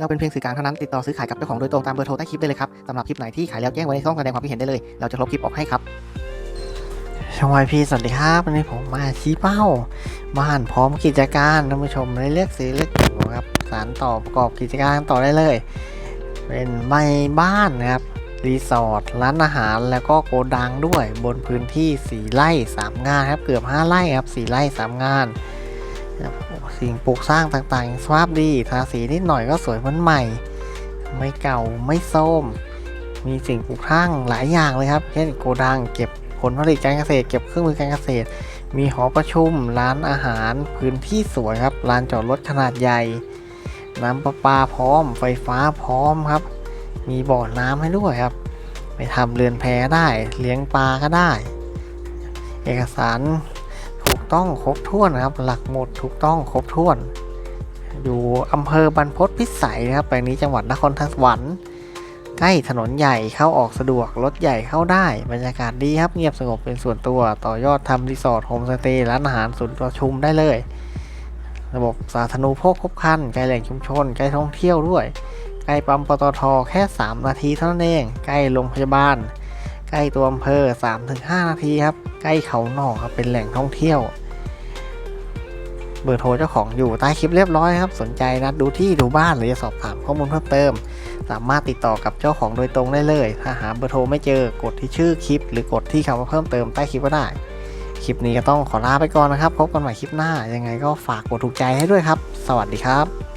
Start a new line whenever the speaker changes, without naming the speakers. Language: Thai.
เราเป็นเพียงสื่อกลางเท่านั้นติดต่อซื้อขายกับเจ้าของโดยตรงตามเบอร์โทรใต้คลิปได้เลยครับสำหรับคลิปไหนที่ขายแล้วแจ้งไว้ในช่องแสดงความคิดเห็นได้เลย เราจะลบคลิปออกให้ครับ
ช่องวายพีสวัสดีครับวันนี้ผมมาชี้เป้า บ้านพร้อมกิจการท่านผู้ชมได้เลือกซื้อเลือกอยู่ครับสารต่อประกอบกิจการต่อได้เลย เป็นใบบ้านนะครับรีสอร์ทร้านอาหารแล้วก็โกดังด้วยบนพื้นที่ 4 ไร่ 3 งานครับเกือบ 5 ไร่ครับ 4 ไร่ 3 งาน สิ่งปลูกสร้างต่างๆสภาพดี ทาสีนิดหน่อยก็สวยเหมือนใหม่ ไม่เก่าไม่โทรมมีสิ่งปลูกสร้างหลายอย่างเลยครับ เช่นโกดังเก็บผลผลิตการเกษตร เก็บเครื่องมือการเกษตร มีหอประชุม ร้านอาหาร พื้นที่สวยครับ ลานจอดรถขนาดใหญ่ น้ำประปาพร้อม ไฟฟ้าพร้อมครับ มีบ่อน้ำให้ด้วยครับ ไปทำเรือนแพได้ เลี้ยงปลาก็ได้ เอกสาร ต้องครบถ้วนนะครับ หลักหมุดถูกต้องครบถ้วน อยู่อำเภอบรรพตพิสัยนะครับแปลงนี้จังหวัดนครสวรรค์ใกล้ถนนใหญ่เข้าออกสะดวก รถใหญ่เข้าได้ บรรยากาศดีครับ เงียบสงบเป็นส่วนตัว ต่อยอดทำรีสอร์ทโฮมสเตย์ร้านอาหารศูนย์ประชุมได้เลย ระบบสาธารณูปโภคครบครันใกล้แหล่งชุมชน ใกล้ท่องเที่ยวด้วย ใกล้ปั๊มปตทแค่ 3 นาทีเท่านั้นเอง ใกล้โรงพยาบาล ใกล้ตัวอำเภอ 3-5 นาทีครับ ใกล้เขาหนอกครับเป็นแหล่งท่องเที่ยว เบอร์โทรเจ้าของอยู่ใต้คลิปเรียบร้อยครับ สนใจนะดูที่ดูบ้านหรือจะสอบถามข้อมูลเพิ่มเติม สามารถติดต่อกับเจ้าของโดยตรงได้เลย ถ้าหาเบอร์โทรไม่เจอกดที่ชื่อคลิป หรือกดที่คำว่าเพิ่มเติมใต้คลิปก็ได้ คลิปนี้ก็ต้องขอลาไปก่อนนะครับ พบกันใหม่คลิปหน้า ยังไงก็ฝากกดถูกใจให้ด้วยครับ สวัสดีครับ